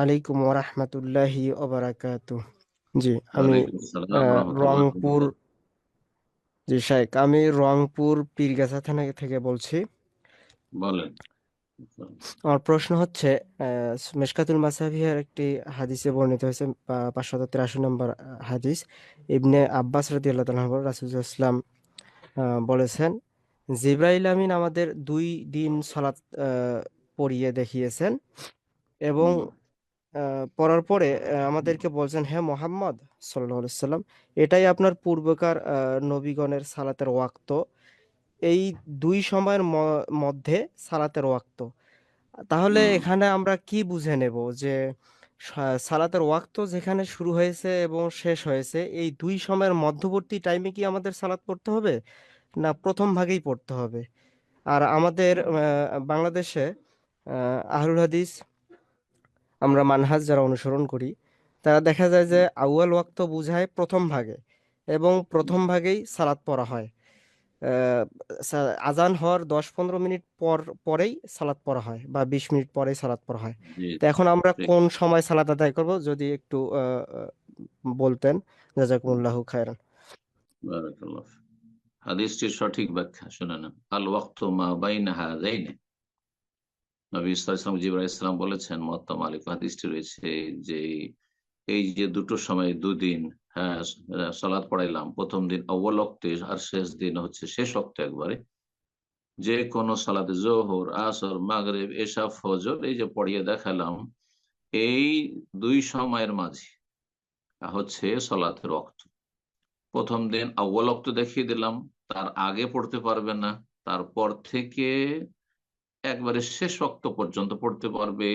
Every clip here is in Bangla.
আলাইকুম ওরহমতুল্লাহি ওবারাকাতু জি আমি রংপুর জি আমি রংপুর পীরগাছা থানা থেকে বলছি। বলেন। আমার প্রশ্ন হচ্ছে মেশকাতুল একটি হাদিসে বর্ণিত হয়েছে পাঁচশত তিরাশি নম্বর হাদিস। ইবনে আব্বাস রাদিয়াল্লাহু আল্লাহ রাসূলুল্লাহ ইসলাম বলেছেন জিব্রাইল আমিন আমাদের দুই দিন সালাত পড়িয়ে দেখিয়েছেন এবং পড়ার পরে আমাদেরকে বলছেন হ্যাঁ মোহাম্মদ সাল্লাম এটাই আপনার পূর্বকার নবীগণের সালাতের ওয়াক্ত। এই দুই সময়ের মধ্যে সালাতের ওয়াক্ত। তাহলে এখানে আমরা কি বুঝে নেব যে সালাতের ওয়াক্ত যেখানে শুরু হয়েছে এবং শেষ হয়েছে এই দুই সময়ের মধ্যবর্তী টাইমে কি আমাদের সালাত পড়তে হবে? না প্রথম ভাগেই পড়তে হবে? আর আমাদের বাংলাদেশে আহ, আহলুল হাদিস আমরা মানহাজ যারা অনুসরণ করি তারা দেখা যায় যে আউয়াল ওয়াক্ত বুঝায় প্রথম ভাগে এবং প্রথম ভাগেই সালাত পড়া হয়। আজান হওয়ার দশ পনেরো মিনিট পর পরেই সালাত পড়া হয় বা বিশ মিনিট পরেই সালাত পড়া হয়। তো এখন আমরা কোন সময় সালাত আদায় করব যদি একটু বলতেন। জাজাকুমুল্লাহু খায়রান। হাদিসটির সঠিক ব্যাখ্যা শুনে নেন। আল ওয়াক্ত মা বাইনা হাযাইনি নবী ইসলাম ইসলাম বলেছেন মালিক হাদিসটি রয়েছে যে এই যে দুটো সময় দুদিন হ্যাঁ সালাদ পড়াইলাম, প্রথম দিন অব্বল আর শেষ দিন হচ্ছে শেষ একবারে। যে কোনো জোহর, আসর, মাগরেব এসা ফজর এই যে পড়িয়ে দেখালাম, এই দুই সময়ের মাঝে হচ্ছে সলাতের অক্ত প্রথম দিন আউ্বাল অক্ত দেখিয়ে দিলাম, তার আগে পড়তে পারবে না, তারপর থেকে একবারে শেষ অক্ত পর্যন্ত পড়তে পারবে।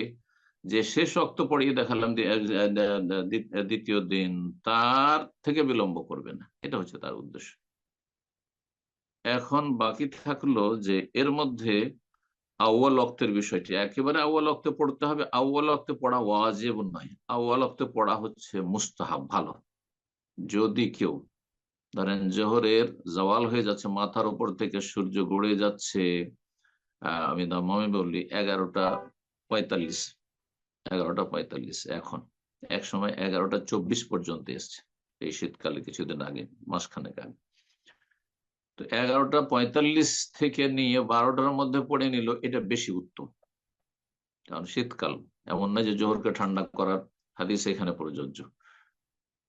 যে শেষ অক্ত পড়িয়ে দেখালাম দ্বিতীয় দিন, তার থেকে বিলম্ব করবে না। এটা হচ্ছে তার উদ্দেশ্য। এখন বাকি থাকল যে এর মধ্যে আউ্বাল অক্তের বিষয়টি। একেবারে আউ্বাল অক্তে পড়তে হবে। আউ্বাল অক্তে পড়া ওয়াজেব নয়। আউ্বাল অক্তে পড়া হচ্ছে মুস্তাহাব, ভালো। যদি কেউ, ধরেন জোহরের জওয়াল হয়ে যাচ্ছে, মাথার উপর থেকে সূর্য গড়ে যাচ্ছে আমি দামামে বললি এগারোটা পঁয়তাল্লিশ এগারোটা পঁয়তাল্লিশ এখন। এক সময় এগারোটা চব্বিশ পর্যন্ত এসছে, এই শীতকালে কিছুদিন আগে, মাসখানেক আগে। তো এগারোটা পঁয়তাল্লিশ থেকে নিয়ে বারোটার মধ্যে পড়ে নিল, এটা বেশি উত্তম। কারণ শীতকাল, এমন না যে জোহরকে ঠান্ডা করার হাদিস এখানে প্রযোজ্য।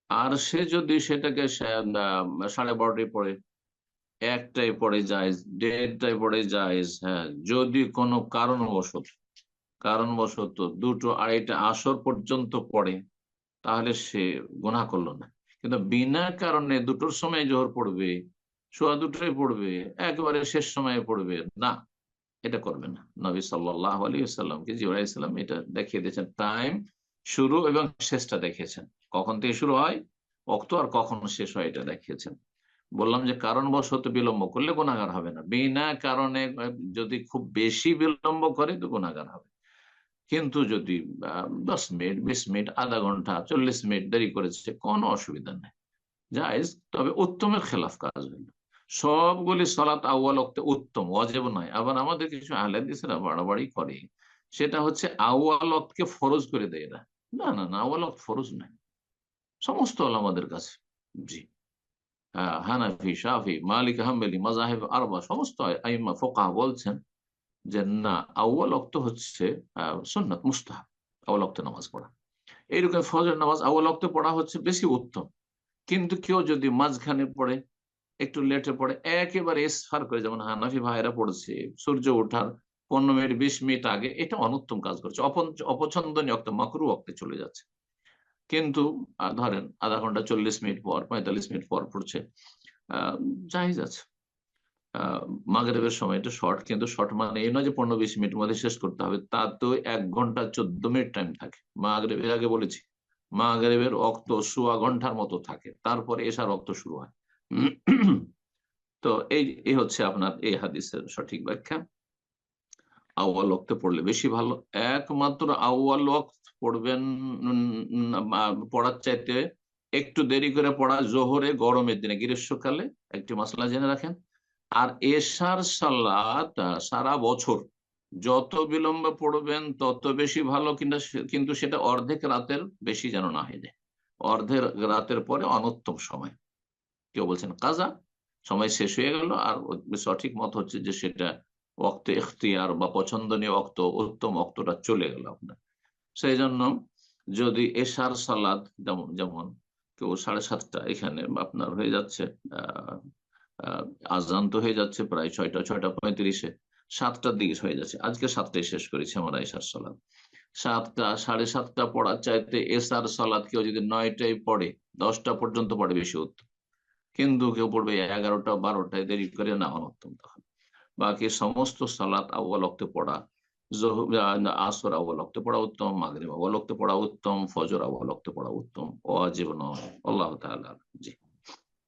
আর সে যদি সেটাকে সাড়ে বারোটায় পড়ে একটাই পড়ে যায় দেড়টায় পড়ে যায় হ্যাঁ যদি কোনো কারণবশত কারণবশত দুটো আড়াইটা আসর পর্যন্ত পড়ে, তাহলে সে গুনাহ করল না। কিন্তু বিনা কারণে দুটোর সময় জোহর পড়বে, সোয়া দুটোই পড়বে, একেবারে শেষ সময়ে পড়বে, না, এটা করবে না। নবী সাল্লাহ আলী সাল্লামকে এটা দেখিয়ে দিয়েছেন, টাইম শুরু এবং শেষটা দেখিয়েছেন। কখন থেকে শুরু হয়? অক্ত আর কখন শেষ হয় এটা দেখিয়েছেন। বললাম যে কারণবশত বিলম্ব করলে গুণাগার হবে না। বিনা কারণে যদি খুব বেশি বিলম্ব করে তো গুণাগার হবে। কিন্তু যদি দশ মিনিট, বিশ মিনিট, আধা ঘণ্টা, চল্লিশ মিনিট দেরি করেছে, কোনো অসুবিধা নেই। জায়েজ, তবে উত্তমের খেলাফ কাজ হইল। সবগুলি সলাৎ আউ্বাল অক্তে উত্তম অজেব নয়। আবার আমাদের কিছু আহলাদিসরা বাড়াবাড়ি করে। সেটা হচ্ছে আউ্বাল অক্তকে ফরজ করে দেয় না না না আউ্বাল অক্ত ফরজ নয়। সমস্ত আমাদের কাছে। জি। হানাফি, শাফি, মালিক, হাম্বেলি মাজাহেব আরবা, সমস্ত আইমা, ফোকাহ বলছেন যে না আউ্বাল অক্ত হচ্ছে সুন্নাত, মুস্তাহাব আউ্বাল অক্তে নামাজ পড়া। এইরকম ফজর নামাজ আউ্বাল অক্তে পড়া হচ্ছে বেশি উত্তম। কিন্তু কেউ যদি মাঝখানে পড়ে, একটু লেটে পড়ে, একেবারে এসফার করে, যেমন হানাফি ভাইরা পড়ছে, সূর্য ওঠার পনেরো মিনিট, বিশ মিনিট আগে, এটা অনুত্তম কাজ করছে। অপছন্দনীয় অক্ত মাকরু অক্তে চলে যাচ্ছে। কিন্তু ধরেন আধা ঘণ্টা চল্লিশ মিনিট পর, পঁয়তাল্লিশ মিনিট পর পড়ছে। জাহিজ আছে। মাগরেবের সময় একটু শর্ট কিন্তু শর্ট মানে এই নয় যে পনেরো বিশ মিনিটের মধ্যে শেষ করতে হবে, তা তো এক ঘণ্টা চোদ্দ মিনিট টাইম থাকে। মাগরেবের আগে বলেছি, মাগরেবের অক্ত সোয়া ঘণ্টার মতো থাকে, তারপরে এসার রক্ত শুরু হয়। তো এই এই হচ্ছে আপনার এই হাদিসের সঠিক ব্যাখ্যা। আউয়াল ওয়াক্তে পড়লে বেশি ভালো। একমাত্র আউয়াল ওয়াক্ত পড়বেন পড়ার চাইতে একটু দেরি করে পড়া জোহরে গরমের দিনে, গ্রীষ্মকালে একটি মশলা জেনে রাখেন। আর এশার সালাত সারা বছর যত বিলম্বে পড়বেন, তত বেশি ভালো কিন্তু কিন্তু সেটা অর্ধেক রাতের বেশি যেন না হয়ে। যায় অর্ধেক রাতের পরে অনুত্তম সময়। কেউ বলছেন, কাজা? সময় শেষ হয়ে গেল। আর সঠিক মত হচ্ছে যে সেটা অক্ত এখতিয়ার বা পছন্দনীয় অক্ত উত্তম অক্তটা চলে গেল আপনার। সেই জন্য যদি এশার সালাদ, যেমন যেমন কেউ সাড়ে সাতটা এখানে আপনার হয়ে যাচ্ছে আজান তো হয়ে যাচ্ছে প্রায় ছয়টা ছয়টা পঁয়ত্রিশে। সাতটার দিকে হয়ে যাচ্ছে। আজকে সাতটায় শেষ করেছি আমরা এশার সালাদ। সাতটা সাড়ে সাতটা পড়ার চাইতে এসার সালাদ কেউ যদি নয়টায় পড়ে, দশটা পর্যন্ত পড়ে বেশি উত্তম। কিন্তু কেউ পড়বে এগারোটা বারোটায়, দেরি করে না অনুত্তম তখন। বাকি সমস্ত সালাদ আউ্বালক্তে পড়া আসর অবলক্ত পড়া উত্তম, মাগরিব অবলক্ত পড়া উত্তম, ফজর অবলক্ত পড়া উত্তম আজীব নয় আল্লাহ জি।